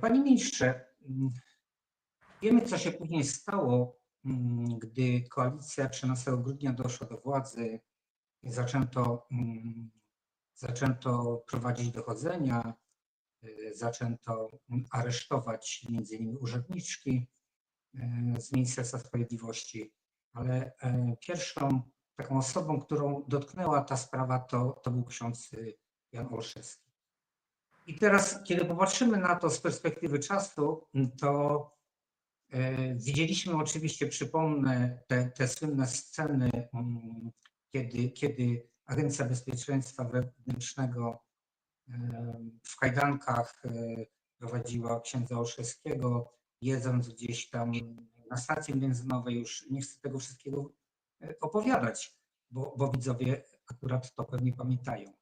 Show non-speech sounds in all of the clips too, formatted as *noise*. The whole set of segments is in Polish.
Panie ministrze, mm, wiemy, co się później stało, mm, gdy koalicja 13 grudnia doszła do władzy i zaczęto, mm, zaczęto prowadzić dochodzenia, y, zaczęto aresztować między innymi urzędniczki y, z Ministerstwa Sprawiedliwości, ale e, pierwszą taką osobą, którą dotknęła ta sprawa, to, to był ksiądz Jan Olszewski. I teraz, kiedy popatrzymy na to z perspektywy czasu, to e, widzieliśmy oczywiście, przypomnę, te, te słynne sceny, mm, kiedy, kiedy Agencja Bezpieczeństwa Wewnętrznego e, w kajdankach e, prowadziła księdza Olszewskiego, jedząc gdzieś tam na stacji benzynowej. Już nie chcę tego wszystkiego opowiadać, bo, bo widzowie akurat to pewnie pamiętają.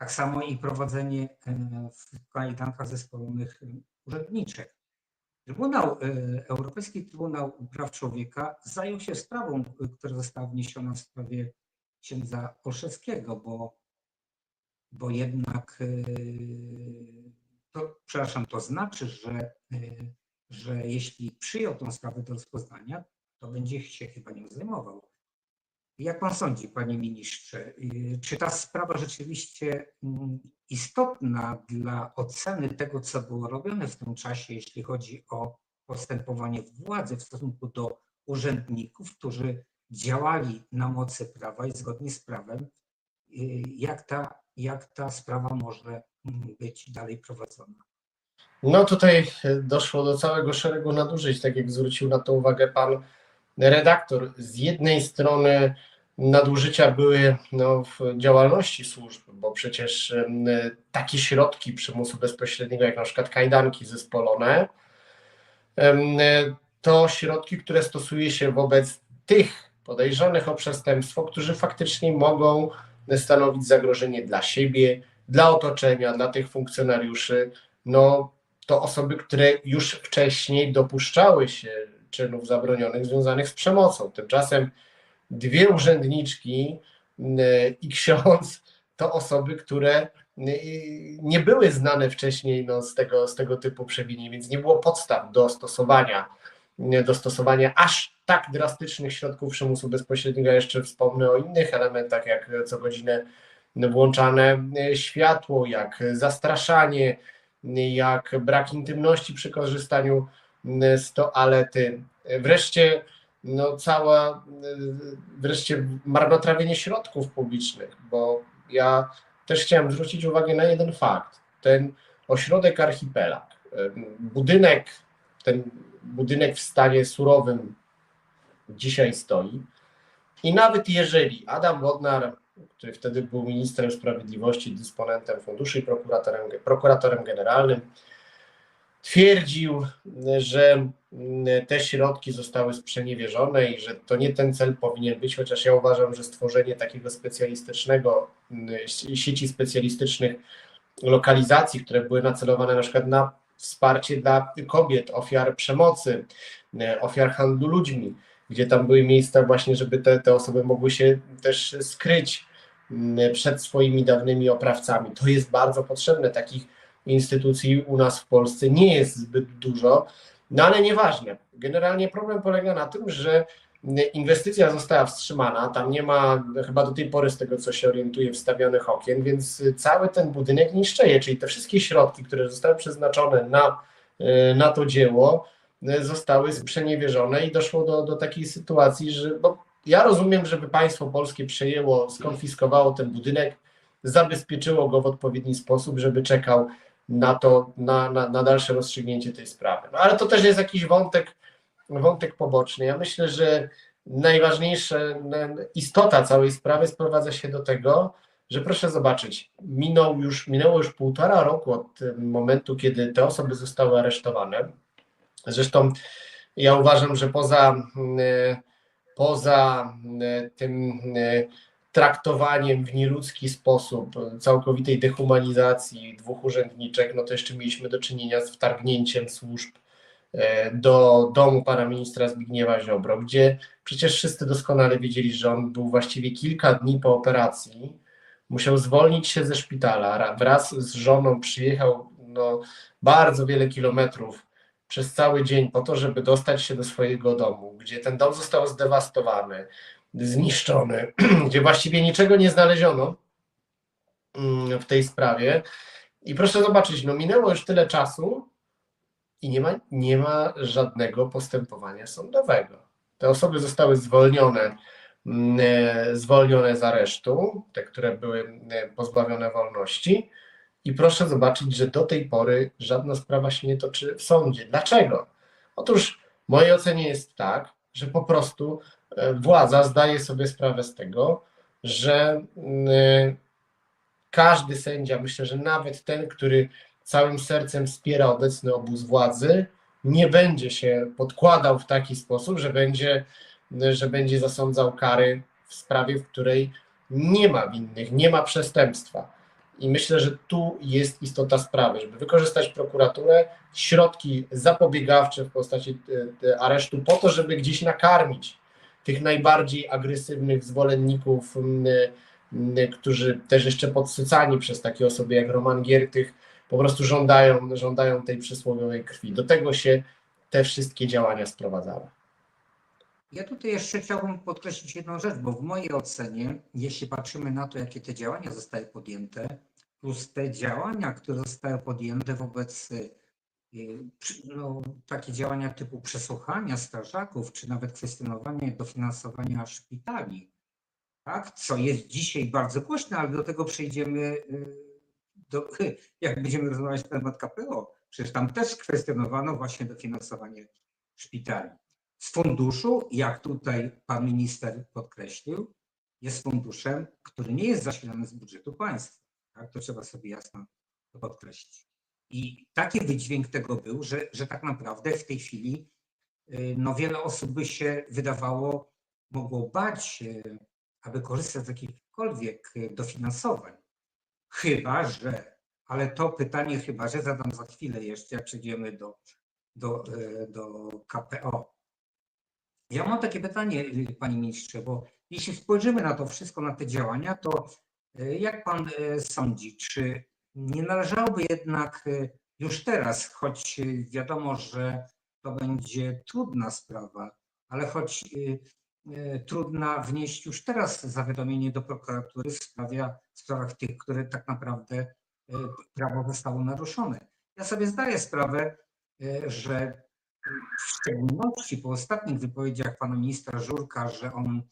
Tak samo i prowadzenie e, w kajdankach zespolonych e, urzędniczek. Trybunał, e, Europejski Trybunał Praw Człowieka zajął się sprawą, która została wniesiona w sprawie księdza Olszewskiego, bo, bo jednak to, przepraszam, to znaczy, że, że jeśli przyjął tą sprawę do rozpoznania, to będzie się chyba nią zajmował. Jak pan sądzi, panie ministrze, y, czy ta sprawa rzeczywiście mm, istotna dla oceny tego, co było robione w tym czasie, jeśli chodzi o postępowanie władzy w stosunku do urzędników, którzy działali na mocy prawa i zgodnie z prawem, y, jak ta, jak ta sprawa może mm, być dalej prowadzona? No tutaj doszło do całego szeregu nadużyć, tak jak zwrócił na to uwagę pan redaktor. Z jednej strony nadużycia były no, w działalności służb, bo przecież takie środki przymusu bezpośredniego, jak na przykład kajdanki zespolone, to środki, które stosuje się wobec tych podejrzanych o przestępstwo, którzy faktycznie mogą stanowić zagrożenie dla siebie, dla otoczenia, dla tych funkcjonariuszy. No, to osoby, które już wcześniej dopuszczały się czynów zabronionych związanych z przemocą. Tymczasem dwie urzędniczki i ksiądz *laughs* to osoby, które nie były znane wcześniej no, z, tego, z tego typu przewinień, więc nie było podstaw do stosowania, do stosowania aż tak drastycznych środków przymusu bezpośredniego. Jeszcze wspomnę o innych elementach, jak co godzinę włączane światło, jak zastraszanie, jak brak intymności przy korzystaniu z toalety. Wreszcie no cała, wreszcie marnotrawienie środków publicznych, bo ja też chciałem zwrócić uwagę na jeden fakt. Ten ośrodek archipelag, budynek, ten budynek w stanie surowym dzisiaj stoi i nawet jeżeli Adam Bodnar, który wtedy był ministrem sprawiedliwości, dysponentem funduszy i prokuratorem, prokuratorem generalnym, twierdził, że te środki zostały sprzeniewierzone i że to nie ten cel powinien być, chociaż ja uważam, że stworzenie takiego specjalistycznego, sieci specjalistycznych lokalizacji, które były nacelowane na przykład na wsparcie dla kobiet, ofiar przemocy, ofiar handlu ludźmi, gdzie tam były miejsca właśnie, żeby te, te osoby mogły się też skryć przed swoimi dawnymi oprawcami. To jest bardzo potrzebne. Takich instytucji u nas w Polsce nie jest zbyt dużo, no ale nieważne. Generalnie problem polega na tym, że inwestycja została wstrzymana, tam nie ma chyba do tej pory z tego co się orientuje wstawionych okien, więc cały ten budynek niszczeje, czyli te wszystkie środki, które zostały przeznaczone na, na to dzieło zostały sprzeniewierzone i doszło do, do takiej sytuacji, że bo ja rozumiem, żeby państwo polskie przejęło, skonfiskowało ten budynek, zabezpieczyło go w odpowiedni sposób, żeby czekał na to, na, na, na dalsze rozstrzygnięcie tej sprawy. No, ale to też jest jakiś wątek, wątek poboczny. Ja myślę, że najważniejsza istota całej sprawy sprowadza się do tego, że proszę zobaczyć, minął już, minęło już półtora roku od momentu, kiedy te osoby zostały aresztowane. Zresztą ja uważam, że poza, poza tym traktowaniem w nieludzki sposób, całkowitej dehumanizacji dwóch urzędniczek, no to jeszcze mieliśmy do czynienia z wtargnięciem służb e, do domu pana ministra Zbigniewa Ziobro, gdzie przecież wszyscy doskonale wiedzieli, że on był właściwie kilka dni po operacji, musiał zwolnić się ze szpitala, wraz z żoną przyjechał no, bardzo wiele kilometrów przez cały dzień po to, żeby dostać się do swojego domu, gdzie ten dom został zdewastowany, zniszczony, *clears throat* gdzie właściwie niczego nie znaleziono mm, w tej sprawie. I proszę zobaczyć, no minęło już tyle czasu i nie ma, nie ma żadnego postępowania sądowego. Te osoby zostały zwolnione, mm, e, zwolnione z aresztu, te, które były e, pozbawione wolności. I proszę zobaczyć, że do tej pory żadna sprawa się nie toczy w sądzie. Dlaczego? Otóż w mojej ocenie jest tak, że po prostu władza zdaje sobie sprawę z tego, że mm, każdy sędzia, myślę, że nawet ten, który całym sercem wspiera obecny obóz władzy, nie będzie się podkładał w taki sposób, że będzie, że będzie zasądzał kary w sprawie, w której nie ma winnych, nie ma przestępstwa. I myślę, że tu jest istota sprawy, żeby wykorzystać prokuraturę, środki zapobiegawcze w postaci e, e, aresztu, po to, żeby gdzieś nakarmić tych najbardziej agresywnych zwolenników, którzy też jeszcze podsycani przez takie osoby jak Roman Giertych, po prostu żądają, żądają tej przysłowiowej krwi. Do tego się te wszystkie działania sprowadzały. Ja tutaj jeszcze chciałbym podkreślić jedną rzecz, bo w mojej ocenie, jeśli patrzymy na to, jakie te działania zostały podjęte, plus te działania, które zostały podjęte wobec no, takie działania typu przesłuchania strażaków, czy nawet kwestionowanie dofinansowania szpitali, tak, co jest dzisiaj bardzo głośne, ale do tego przejdziemy, y, do, *laughs* jak będziemy rozmawiać na temat KPO. Przecież tam też kwestionowano właśnie dofinansowanie szpitali. Z funduszu, jak tutaj pan minister podkreślił, jest funduszem, który nie jest zasilany z budżetu państwa. Tak? To trzeba sobie jasno podkreślić. I taki wydźwięk tego był, że, że tak naprawdę w tej chwili y, no wiele osób by się wydawało, mogło bać się, aby korzystać z jakichkolwiek y, dofinansowań. Chyba, że, ale to pytanie chyba, że zadam za chwilę jeszcze, jak przejdziemy do, do, y, do KPO. Ja mam takie pytanie, panie ministrze, bo jeśli spojrzymy na to wszystko, na te działania, to jak pan sądzi, czy nie należałoby jednak y, już teraz, choć y, wiadomo, że to będzie trudna sprawa, ale choć y, trudna wnieść już teraz zawiadomienie do prokuratury w, sprawie, w sprawach tych, które tak naprawdę prawo zostało naruszone. Ja sobie zdaję sprawę, że w szczególności po ostatnich wypowiedziach pana ministra Żurka, że on,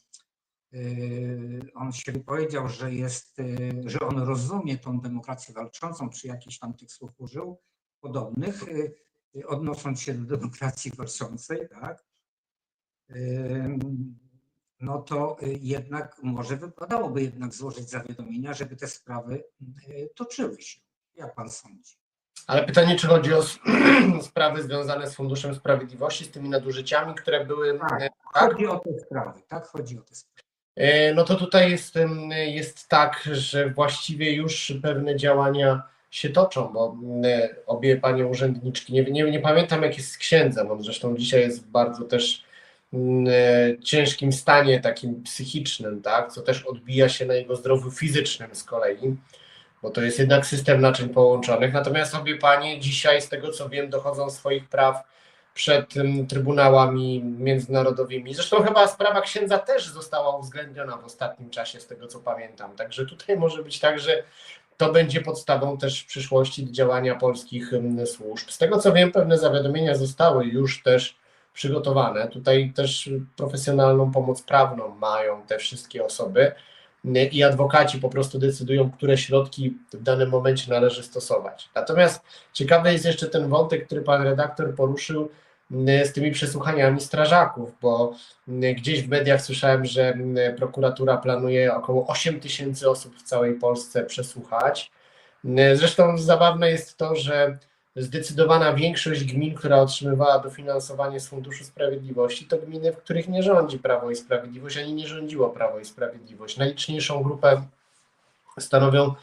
on się wypowiedział, że jest, yy, że on rozumie tą demokrację walczącą, czy jakiś tam tych słów użył podobnych, yy, odnosząc się do demokracji walczącej, tak? Yy, No to yy, jednak może wypadałoby jednak złożyć zawiadomienia, żeby te sprawy yy, toczyły się. Jak pan sądzi? Ale pytanie, czy chodzi o *clears throat* sprawy związane z Funduszem Sprawiedliwości, z tymi nadużyciami, które były. Tak. e, Tak? Chodzi o te sprawy, tak? Chodzi o te sprawy. E, No to tutaj jest, jest tak, że właściwie już pewne działania się toczą, bo obie panie urzędniczki, nie, nie, nie pamiętam jak jest z księdzem, on zresztą dzisiaj jest w bardzo też e, ciężkim stanie takim psychicznym, tak, co też odbija się na jego zdrowiu fizycznym z kolei, bo to jest jednak system naczyń połączonych, natomiast obie panie dzisiaj, z tego co wiem, dochodzą swoich praw przed trybunałami międzynarodowymi. Zresztą chyba sprawa księdza też została uwzględniona w ostatnim czasie, z tego co pamiętam. Także tutaj może być tak, że to będzie podstawą też w przyszłości działania polskich służb. Z tego co wiem, pewne zawiadomienia zostały już też przygotowane. Tutaj też profesjonalną pomoc prawną mają te wszystkie osoby i adwokaci po prostu decydują, które środki w danym momencie należy stosować. Natomiast ciekawy jest jeszcze ten wątek, który pan redaktor poruszył z tymi przesłuchaniami strażaków, bo gdzieś w mediach słyszałem, że prokuratura planuje około 8 tysięcy osób w całej Polsce przesłuchać. Zresztą zabawne jest to, że zdecydowana większość gmin, która otrzymywała dofinansowanie z Funduszu Sprawiedliwości, to gminy, w których nie rządzi Prawo i Sprawiedliwość, ani nie rządziło Prawo i Sprawiedliwość. Najliczniejszą grupę stanowią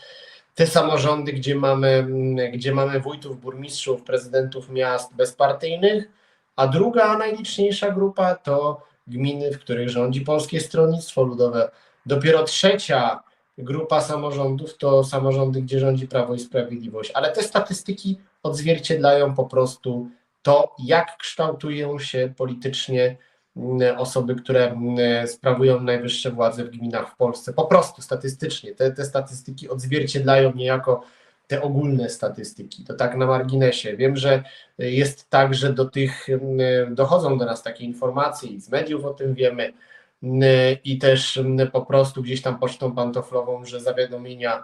te samorządy, gdzie mamy, gdzie mamy wójtów, burmistrzów, prezydentów miast bezpartyjnych, a druga najliczniejsza grupa to gminy, w których rządzi Polskie Stronnictwo Ludowe. Dopiero trzecia grupa samorządów to samorządy, gdzie rządzi Prawo i Sprawiedliwość, ale te statystyki odzwierciedlają po prostu to, jak kształtują się politycznie mm, osoby, które mm, sprawują najwyższe władze w gminach w Polsce. Po prostu statystycznie. Te, te statystyki odzwierciedlają niejako te ogólne statystyki. To tak na marginesie. Wiem, że jest tak, że do tych mm, dochodzą do nas takie informacje i z mediów o tym wiemy mm, i też po prostu gdzieś tam pocztą pantoflową, że zawiadomienia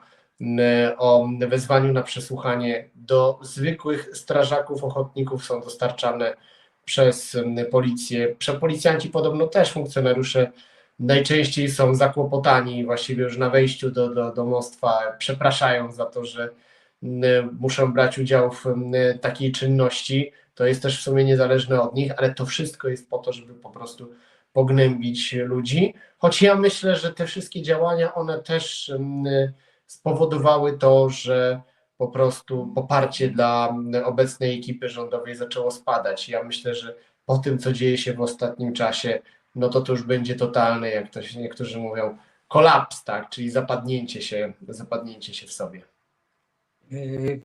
o wezwaniu na przesłuchanie do zwykłych strażaków, ochotników są dostarczane przez policję. Prze policjanci podobno też funkcjonariusze najczęściej są zakłopotani właściwie już na wejściu do, do domostwa, przepraszają za to, że muszą brać udział w mm, takiej czynności. To jest też w sumie niezależne od nich, ale to wszystko jest po to, żeby po prostu pognębić ludzi. Choć ja myślę, że te wszystkie działania, one też mm, spowodowały to, że po prostu poparcie dla mm, obecnej ekipy rządowej zaczęło spadać. Ja myślę, że po tym, co dzieje się w ostatnim czasie, no to to już będzie totalne, jak to się niektórzy mówią, kolaps, tak, czyli zapadnięcie się, zapadnięcie się w sobie. Hey.